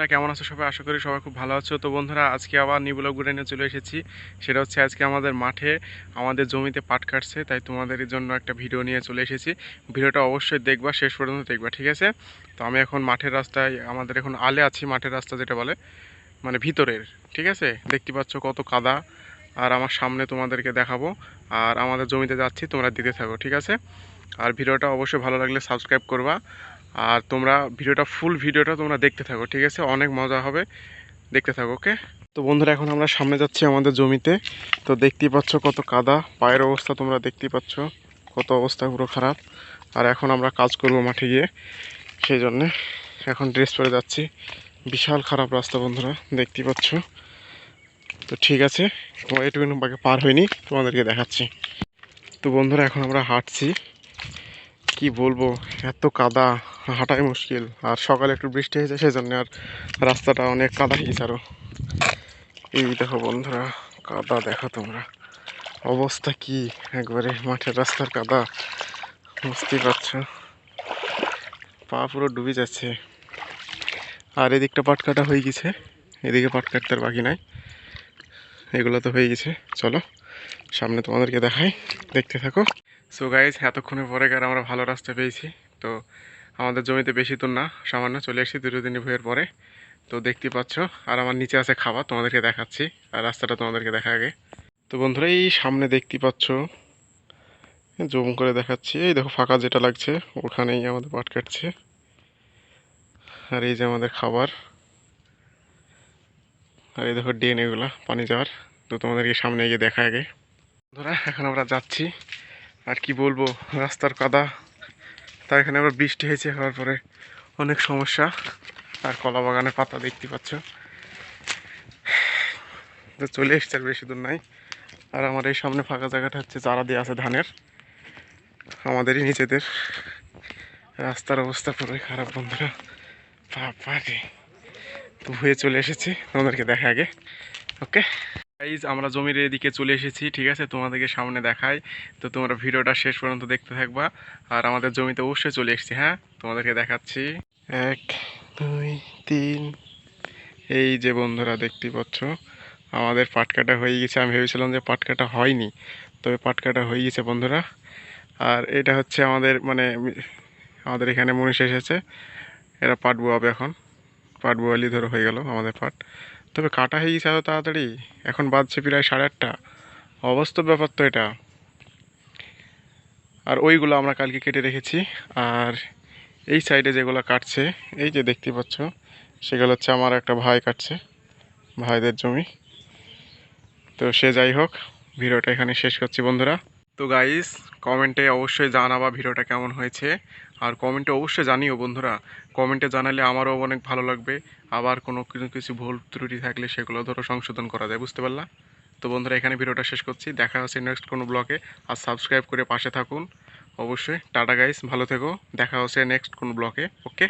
বন্ধুরা কেমন আছো সবাই? আশা করি সবাই খুব ভালো আছো। তো বন্ধুরা, আজকে আবার নিবলক গুড়ে নিয়ে চলে এসেছি। সেটা হচ্ছে আজকে আমাদের মাঠে আমাদের জমিতে পাট কাটছে, তাই তোমাদের জন্য একটা ভিডিও নিয়ে চলে এসেছি। ভিডিওটা অবশ্যই দেখবা, শেষ পর্যন্ত দেখবা, ঠিক আছে? তো আমি এখন মাঠের রাস্তায়, আমাদের এখন আলে আছি, মাঠের রাস্তা যেটা বলে মানে ভিতরের, ঠিক আছে? দেখতে পাচ্ছ কত কাদা। আর আমার সামনে তোমাদেরকে দেখাবো। আর আমাদের জমিতে যাচ্ছি, তোমরা দিতে থাকো, ঠিক আছে? আর ভিডিওটা অবশ্যই ভালো লাগলে সাবস্ক্রাইব করবা। আর তোমরা ভিডিওটা ফুল ভিডিওটা তোমরা দেখতে থাকো, ঠিক আছে? অনেক মজা হবে। দেখতে থাকো ওকে তো বন্ধুরা, এখন আমরা সামনে যাচ্ছি আমাদের জমিতে। তো দেখতেই পাচ্ছ কত কাদা, পায়ের অবস্থা তোমরা দেখতেই পাচ্ছ। কত অবস্থা, পুরো খারাপ। আর এখন আমরা কাজ করব মাঠে গিয়ে। সেই জন্যে এখন ড্রেস পরে যাচ্ছি। বিশাল খারাপ রাস্তা, বন্ধুরা, দেখতেই পাচ্ছ। তো ঠিক আছে, তোমার এটুকুন বাকি পার হয়নি, তোমাদেরকে দেখাচ্ছি। তো বন্ধুরা, এখন আমরা হাঁটছি। কি বলব, এত কাদা। হাঁটাই মুশকিল। আর সকালে একটু বৃষ্টি হয়েছে সেই জন্য আর রাস্তাটা অনেক কাদা হয়েছে আরও এই দেখো বন্ধুরা, কাদা দেখো তোমরা। অবস্থা কি? একবারে মাঠের রাস্তার কাদা। বুঝতেই পারছ? পা পুরো ডুবে যাচ্ছে। আর এদিকটা পাট কাটা হয়ে গেছে। এদিকে পাট কাটতে আর বাকি নাই। এগুলো তো হয়ে গেছে। চলো, সামনে তোমাদেরকে দেখাই। দেখতে থাকো। সো গাইজ এতক্ষণের পরে আর আমরা ভালো রাস্তা পেয়েছি। তো আমাদের জমিতে বেশি তো না, সামান্য চলে এসেছি দুটো দিন ভুয়ের পরে। তো দেখতে পাচ্ছ, আর আমার নিচে আছে খাবার, তোমাদেরকে দেখাচ্ছি, আর রাস্তাটা তোমাদেরকে দেখা আগে। তো বন্ধুরা, এই সামনে দেখতে পাচ্ছ, জুম করে দেখাচ্ছি। এই দেখো, ফাঁকা যেটা লাগছে, ওখানেই আমাদের পাট কাটছে। আর এই যে আমাদের খাবার, আর এই দেখো ডেন এগুলা, পানি যাওয়ার। তো তোমাদেরকে সামনে গিয়ে দেখা আগে। বন্ধুরা, এখন আমরা যাচ্ছি, আর কি বলব, রাস্তার কাদা। তার এখানে আবার বৃষ্টি হয়েছে, হওয়ার পরে অনেক সমস্যা। আর কলা বাগানের পাতা দেখতে পাচ্ছ। তো চলে এসছে আর বেশি দূর নাই। আর আমার এই সামনে ফাঁকা জায়গাটা হচ্ছে চারা দিয়ে আছে ধানের। আমাদেরই নিজেদের। রাস্তার অবস্থা পুরোই খারাপ বন্ধুরা। বাবা তো হয়ে চলে এসেছি। তোমাদেরকে দেখা আগে। ওকে? গাইজ আমরা জমির এদিকে চলে এসেছি, ঠিক আছে? তোমাদেরকে সামনে দেখাই। তো তোমরা ভিডিওটা শেষ পর্যন্ত দেখতে থাকবা। আর আমাদের জমিতে অবশ্যই চলে এসেছি হ্যাঁ? তোমাদেরকে দেখাচ্ছি। এক, দুই, তিন। এই যে বন্ধুরা দেখতে পাচ্ছ? আমাদের পাটকাটা হয়ে গেছে। আমি ভেবেছিলাম যে পাটকাটা হয়নি, তবে পাটকাটা হয়ে গেছে বন্ধুরা। আর এটা হচ্ছে আমাদের মানে আমাদের এখানে মনীষ এসেছে। এরা পাট বোয়াবে এখন। পাট বোয়ালি ধরো হয়ে গেল আমাদের পাট। তবে কাটা হয়ে গেছে এত তাড়াতাড়ি? এখন বাজছে প্রায় সাড়ে আটটা। অবাস্তব ব্যাপার তো এটা। আর ওইগুলো আমরা কালকে কেটে রেখেছি। আর এই সাইডে যেগুলো কাটছে, এই যে দেখতে পাচ্ছ, সেগুলো হচ্ছে আমার একটা ভাই কাটছে, ভাইদের জমি। তো সে যাই হোক, ভিডিওটা এখানে শেষ করছি বন্ধুরা। তো গাইস কমেন্টে অবশ্যই জানাবা ভিডিওটা কেমন হয়েছে। আর কমেন্টে অবশ্যই জানিও বন্ধুরা। কমেন্টে জানালে আমারও অনেক ভালো লাগবে। আবার কোনো কিছু ভুল ত্রুটি থাকলে সেগুলো ধরো সংশোধন করা যায়, বুঝতে পারলা? তো বন্ধুরা, এখানে ভিডিওটা শেষ করছি। দেখা হচ্ছে নেক্সট কোনো ব্লগে আর সাবস্ক্রাইব করে পাশে থাকুন। অবশ্যই, টাটা গাইস ভালো থেকো। দেখা হচ্ছে নেক্সট কোনো ব্লগে ওকে